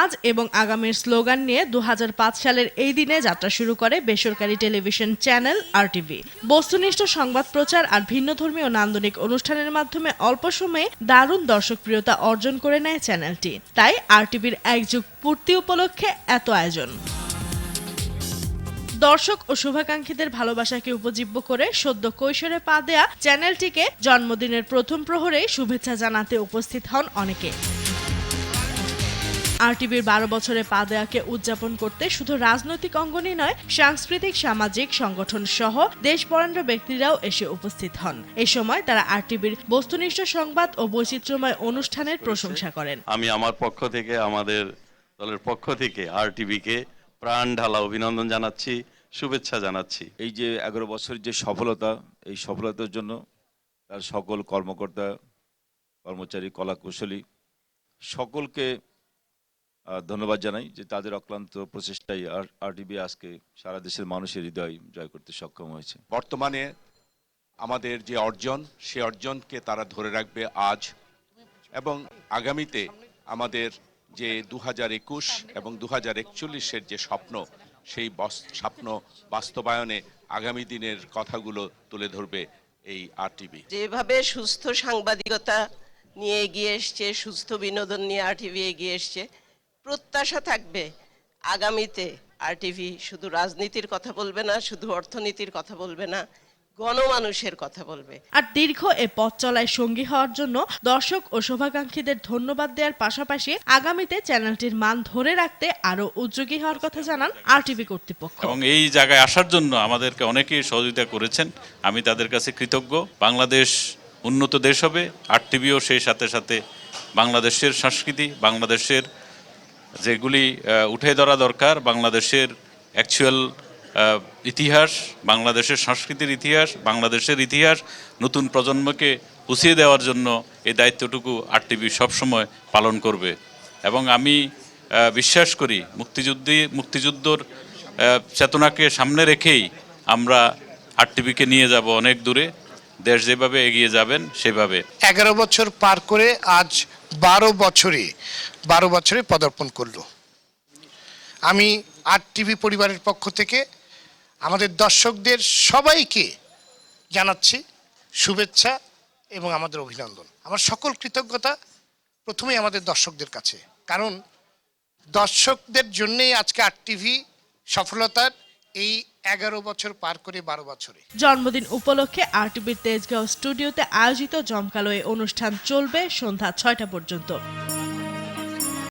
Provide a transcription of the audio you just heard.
আজ এবং আগামীর স্লোগান নিয়ে দু হাজার পাঁচ সালের এই দিনে যাত্রা শুরু করে বেসরকারি টেলিভিশন চ্যানেল আরটিভি। বস্তুনিষ্ঠ সংবাদ প্রচার আর ভিন্নধর্মী ও নান্দনিক অনুষ্ঠানের মাধ্যমে অল্প সময়ে দারুণ দর্শকপ্রিয়তা অর্জন করে নেয় চ্যানেলটি। তাই আরটিভির এক যুগ পূর্তি উপলক্ষে এত আয়োজন। দর্শক ও শুভাকাঙ্ক্ষীদের ভালোবাসাকে উপজীব্য করে সদ্য কৈশোরে পা দেয়া চ্যানেলটিকে জন্মদিনের প্রথম প্রহরেই শুভেচ্ছা জানাতে উপস্থিত হন অনেকে। আরটিভির বারো বছরে পা দেয়াকে উদযাপন করতে শুধু রাজনৈতিক অঙ্গনই নয় সাংস্কৃতিক সামাজিক সংগঠন সহ দেশবরেণ্য ব্যক্তিরাও এসে উপস্থিত হন। এ সময় তারা আরটিভির বস্তুনিষ্ঠ সংবাদ ও বৈচিত্র্যময় অনুষ্ঠানের প্রশংসা করেন। আমি আমার পক্ষ থেকে আমাদের দলের পক্ষ থেকে আর টিভিকে প্রাণ ঢালা অভিনন্দন জানাচ্ছি শুভেচ্ছা জানাচ্ছি। এই যে এগারো বছরের যে সফলতা এই সফলতার জন্য তার সকল কর্মকর্তা কর্মচারী কলা কুশলী সকলকে ধন্যবাদ জানাই যে তাদের অক্লান্ত প্রচেষ্টাই আর আরটিভি আজকে সারা দেশের মানুষের হৃদয় জয় করতে সক্ষম হয়েছে। বর্তমানে আমাদের যে অর্জন সে অর্জনকে তারা ধরে রাখবে আজ এবং আগামীতে আমাদের যে দু হাজার একুশ এবং দু হাজার একচল্লিশের যে স্বপ্ন সেই স্বপ্ন বাস্তবায়নে আগামী দিনের কথাগুলো তুলে ধরবে এই আরটিভি যেভাবে সুস্থ সাংবাদিকতা নিয়ে এগিয়ে এসছে সুস্থ বিনোদন নিয়ে আরটিভি এগিয়ে এসছে প্রত্যাশা থাকবে আগামীতে আরটিভি শুধু রাজনীতির কথা বলবে না শুধু অর্থনীতির কথা বলবে না গণমানুষের কথা বলবে। আর দীর্ঘ এ পথ চলায় সঙ্গী হওয়ার জন্য দর্শক ও শোভাকাঙ্ক্ষীদের ধন্যবাদ দেওয়ার পাশাপাশি আগামীতে চ্যানেলটির মান ধরে রাখতে আরও উদ্যোগী হওয়ার কথা জানান আরটিভি কর্তৃপক্ষ। এবং এই জায়গায় আসার জন্য আমাদেরকে অনেকেই সহযোগিতা করেছেন। আমি তাদের কাছে কৃতজ্ঞ। বাংলাদেশ উন্নত দেশ হবে আর টিভিও সেই সাথে সাথে বাংলাদেশের সংস্কৃতি বাংলাদেশের যেগুলি উঠে ধরা দরকার বাংলাদেশের অ্যাকচুয়াল ইতিহাস, বাংলাদেশের সংস্কৃতির ইতিহাস, বাংলাদেশের ইতিহাস নতুন প্রজন্মকে পুষিয়ে দেওয়ার জন্য এই দায়িত্বটুকু আর টিভি সবসময় পালন করবে। এবং আমি বিশ্বাস করি মুক্তিযুদ্ধে, মুক্তিযুদ্ধর চেতনাকে সামনে রেখেই আমরা আর টিভিকে নিয়ে যাব অনেক দূরে। দেশ যেভাবে এগিয়ে যাবেন, সেভাবে। এগারো বছর পার করে আজ বারো বছরে বারো বছরে পদার্পণ করল। আমি আর টিভি পরিবারের পক্ষ থেকে আমাদের দর্শকদের সবাইকে জানাচ্ছি শুভেচ্ছা এবং আমাদের অভিনন্দন। আমার সকল কৃতজ্ঞতা প্রথমেই আমাদের দর্শকদের কাছে। কারণ দর্শকদের জন্যেই আজকে আর টিভি সফলতার এই এগারো বছর পার করে বারো বছরে। জন্মদিন উপলক্ষে আরটিভির তেজগাঁও স্টুডিওতে আয়োজিত জমকালো এই অনুষ্ঠান চলবে সন্ধ্যা ছয়টা পর্যন্ত।